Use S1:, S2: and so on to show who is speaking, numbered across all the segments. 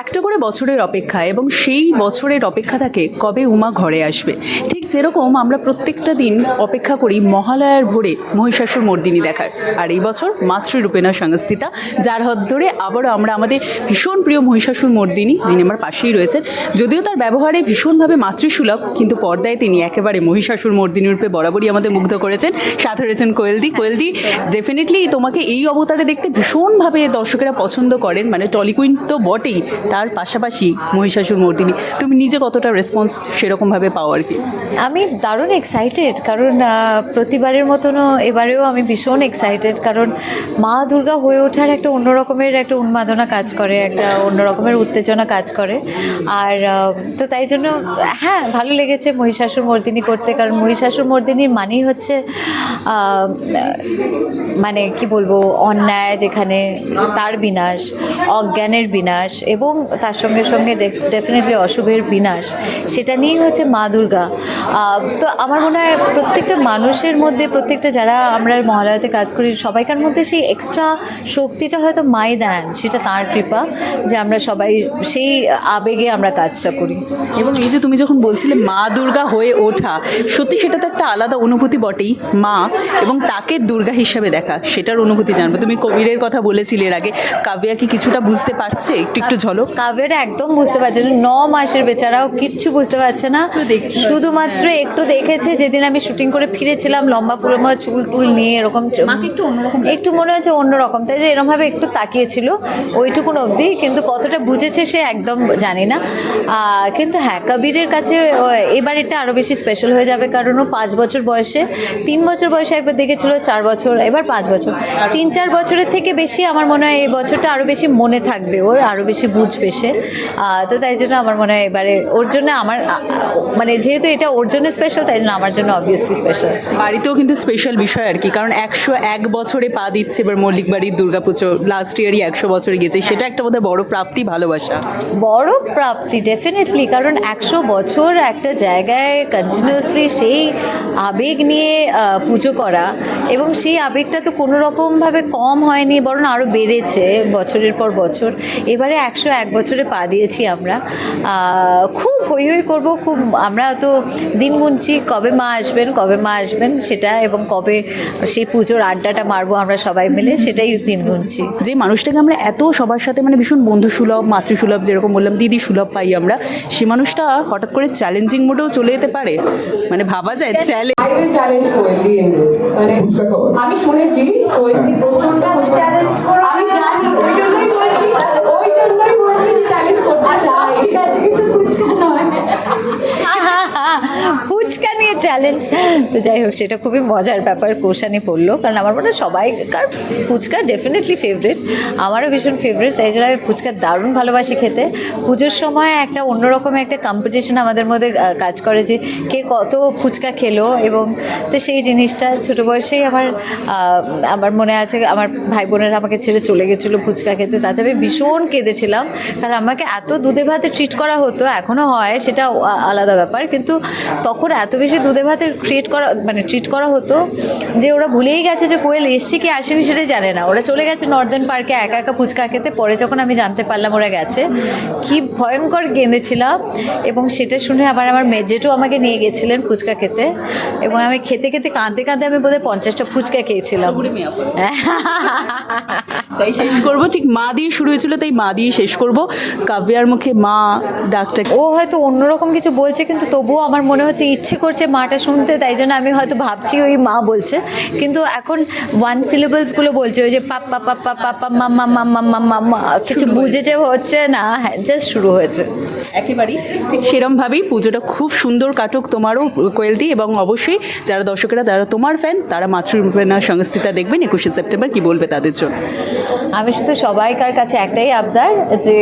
S1: একটা করে বছরের অপেক্ষা এবং সেই বছরের অপেক্ষা থাকে কবে উমা ঘরে আসবে। যেরকম আমরা প্রত্যেকটা দিন অপেক্ষা করি মহালয়ার ভোরে মহিষাসুর মর্দিনী দেখার। আর এই বছর মাতৃরূপেণা সংস্থিতা, যার হাত ধরে আবারও আমরা আমাদের ভীষণ প্রিয় মহিষাসুর মর্দিনী, যিনি আমার পাশেই রয়েছেন। যদিও তার ব্যবহারে ভীষণভাবে মাতৃসুলভ, কিন্তু পর্দায় তিনি একেবারে মহিষাসুর মর্দিনী রূপে বরাবরই আমাদের মুগ্ধ করেছেন। সাথে রয়েছেন কোয়েলদি। কোয়েলদি ডেফিনেটলি তোমাকে এই অবতারে দেখতে ভীষণভাবে দর্শকেরা পছন্দ করেন। মানে টলিকুইন তো বটেই, তার পাশাপাশি মহিষাসুর মর্দিনী। তুমি নিজে কতটা রেসপন্স সেরকমভাবে পাও আর কি?
S2: আমি দারুণ এক্সাইটেড কারণ প্রতিবারের মতনও এবারেও আমি ভীষণ এক্সাইটেড কারণ মা দুর্গা হয়ে ওঠার একটা অন্য রকমের একটা উন্মাদনা কাজ করে, একটা অন্য রকমের উত্তেজনা কাজ করে। আর তো তাই জন্য হ্যাঁ ভালো লেগেছে মহিষাসুর মর্দিনী করতে, কারণ মহিষাসুর মর্দিনীর মানেই হচ্ছে মানে কি বলব, অন্যায় যেখানে তার বিনাশ, অজ্ঞানের বিনাশ এবং তার সঙ্গে সঙ্গে ডেফিনেটলি অশুভের বিনাশ, সেটা নিয়েই হচ্ছে মা দুর্গা। তো আমার মনে হয় প্রত্যেকটা মানুষের মধ্যে প্রত্যেকটা যারা আমরা মহালয়াতে কাজ করি সবাইকার মধ্যে সেই এক্সট্রা শক্তিটা হয়তো মাই দেন সেটা তার কৃপা যে আমরা সবাই সেই আবেগে আমরা কাজটা করি।
S1: এবং এই যে তুমি যখন বলছিলে মা দুর্গা হয়ে ওঠা সত্যি সেটা তো একটা আলাদা অনুভূতি বটেই মা এবং তাকে দুর্গা হিসাবে দেখা সেটার অনুভূতি জানব। তুমি কবিরের কথা বলেছিলে এর আগে কাব্যা কি কিছুটা বুঝতে পারছে? একটু একটু ঝলক।
S2: কাব্যটা একদম বুঝতে পারছে না ন মাসের বেচারাও কিচ্ছু বুঝতে পারছে না
S1: একটু
S2: শুধুমাত্র একটু দেখেছে যেদিন আমি শুটিং করে ফিরেছিলাম লম্বা ফুলমা চুল টুল নিয়ে এরকম একটু মনে হচ্ছে অন্যরকম তাই যে এরকমভাবে একটু তাকিয়েছিল ওইটুকুন অবধি কিন্তু কতটা বুঝেছে সে একদম জানি না। কিন্তু হ্যাঁ কবিরের কাছে এবার এটা আরও বেশি স্পেশাল হয়ে যাবে কারণ ও পাঁচ বছর বয়সে তিন বছর বয়সে একবার দেখেছিল চার বছর এবার পাঁচ বছর। তিন চার বছরের থেকে বেশি আমার মনে হয় এই বছরটা আরও বেশি মনে থাকবে ওর আরও বেশি বুঝবে সে। তো তাই জন্য আমার মনে হয় এবারে ওর জন্য আমার মানে যেহেতু এটা ওর জন্য স্পেশাল তাই জন্য আমার জন্য অবভিয়াসলি স্পেশাল
S1: বাড়িতেও কিন্তু স্পেশাল বিষয় আর কি কারণ একশো এক বছরে পা দিচ্ছে এবার মল্লিক বাড়ির দুর্গাপুজো লাস্ট ইয়ারই একশো বছরে গেছে সেটা একটা বোধহয় বড় প্রাপ্তি ভালোবাসা।
S2: বড় প্রাপ্তি ডেফিনেটলি কারণ একশো বছর একটা জায়গায় কন্টিনিউয়াসলি সেই আবেগ নিয়ে পুজো করা এবং সেই আবেগটা তো কোনো রকমভাবে কম হয়নি বরং আরও বেড়েছে বছরের পর বছর। এবারে একশো এক বছরে পা দিয়েছি আমরা। খুব হই হই করব খুব আমরা তো দিন গুনছি কবে মা আসবেন কবে মা আসবেন সেটা এবং কবে সেই পুজোর আড্ডাটা মারবো আমরা সবাই মিলে সেটাই দিন গুনছি
S1: যে মানুষটাকে আমরা এত সবার সাথে মানে ভীষণ বন্ধু সুলভ মাতৃসুলভ যেরকম বললাম দিদি সুলভ পাই আমরা সে মানুষটা হঠাৎ করে চ্যালেঞ্জিং মোডেও চলে যেতে পারে। মানে ভাবা যায় চ্যালেঞ্জ.
S3: মানে আমি শুনেছি প্রচণ্ড Who ফুচকা নিয়ে
S2: চ্যালেঞ্জ তো যাই হোক, সেটা খুবই মজার ব্যাপার কোষানি পড়ল। কারণ আমার মনে হয় সবাই কার ফুচকা ডেফিনেটলি ফেভারিট আমারও ভীষণ ফেভারিট তাই জন্য আমি ফুচকা দারুণ ভালোবাসি খেতে। পুজোর সময় একটা অন্যরকম একটা কম্পিটিশন আমাদের মধ্যে কাজ করে যে কে কত ফুচকা খেলো এবং তো সেই জিনিসটা ছোটো বয়সেই আমার আমার মনে আছে, আমার ভাই বোনেরা আমাকে ছেড়ে চলে গেছিল ফুচকা খেতে। তাতে আমি ভীষণ কেঁদেছিলাম। কারণ আমাকে এত দুধে ভাতে ট্রিট করা হতো এখনও হয়, সেটা আলাদা ব্যাপার। কিন্তু তখন এত বেশি দুধে ভাতের ক্রিয়েট করা মানে ট্রিট করা হতো যে ওরা ভুলেই গেছে যে কোয়েল এসছে কি আসেনি সেটাই জানে না। ওরা চলে গেছে নর্দার্ন পার্কে একা একা ফুচকা খেতে পরে যখন আমি জানতে পারলাম ওরা গেছে কি ভয়ঙ্কর কেঁদেছিলাম এবং সেটা শুনে আবার আমার মেজেটও আমাকে নিয়ে গেছিলেন ফুচকা খেতে। এবং আমি খেতে খেতে কাঁদতে কাঁদতে আমি বোধহয় পঞ্চাশটা ফুচকা খেয়েছিলাম।
S1: তাই শেষ করব। ঠিক মা দিয়ে শুরু হয়েছিল তাই মা দিয়ে শেষ করব। কাব্যার মুখে মা ডাকটা
S2: ও হয়তো অন্যরকম কিছু বলছে কিন্তু তবুও আমার মনে হচ্ছে ইচ্ছে করছে মাটা শুনতে তাই জন্য আমি হয়তো ভাবছি ওই মা বলছে। কিন্তু এখন ওয়ান সিলেবলসগুলো বলছে ওই যে পাপ পা পা পা পা পা মা মা মা মা মা মা মা কিছু বুঝে যে হচ্ছে না হ্যাঁ জাস্ট শুরু হয়েছে।
S1: একেবারেই ঠিক সেরমভাবেই পুজোটা খুব সুন্দর কাটুক তোমারও কোয়েলদি এবং অবশ্যই যারা দর্শকেরা যারা তোমার ফ্যান তারা মাতৃরূপেণা সংস্থিতা দেখবেন একুশে সেপ্টেম্বর কি বলবে তাদের জন্য।
S2: আমি শুধু সবাইকার কাছে একটাই আবদার যে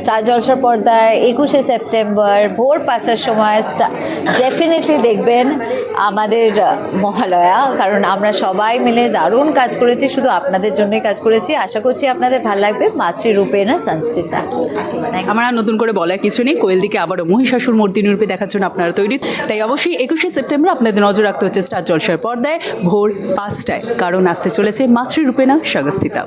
S2: স্টার জলসার পর্দায় একুশে সেপ্টেম্বর ভোর পাঁচটার সময় ডেফিনেটলি দেখবেন আমাদের মহালয়া, কারণ আমরা সবাই মিলে দারুণ কাজ করেছি, শুধু আপনাদের জন্যই কাজ করেছি। আশা করছি আপনাদের ভালো লাগবে মাতৃরূপে না সংস্থিতা।
S1: আমার নতুন করে বলার কিছু নেই কোয়েলদিকে আবারও মহিষাসুর মূর্তিনী রূপে দেখার জন্য আপনারা তৈরি। তাই অবশ্যই একুশে সেপ্টেম্বর আপনাদের নজর রাখতে হচ্ছে স্টার জলসার পর্দায়, ভোর পাঁচটায়, কারণ আসতে চলেছে মাতৃরূপে না স্বগস্তিতা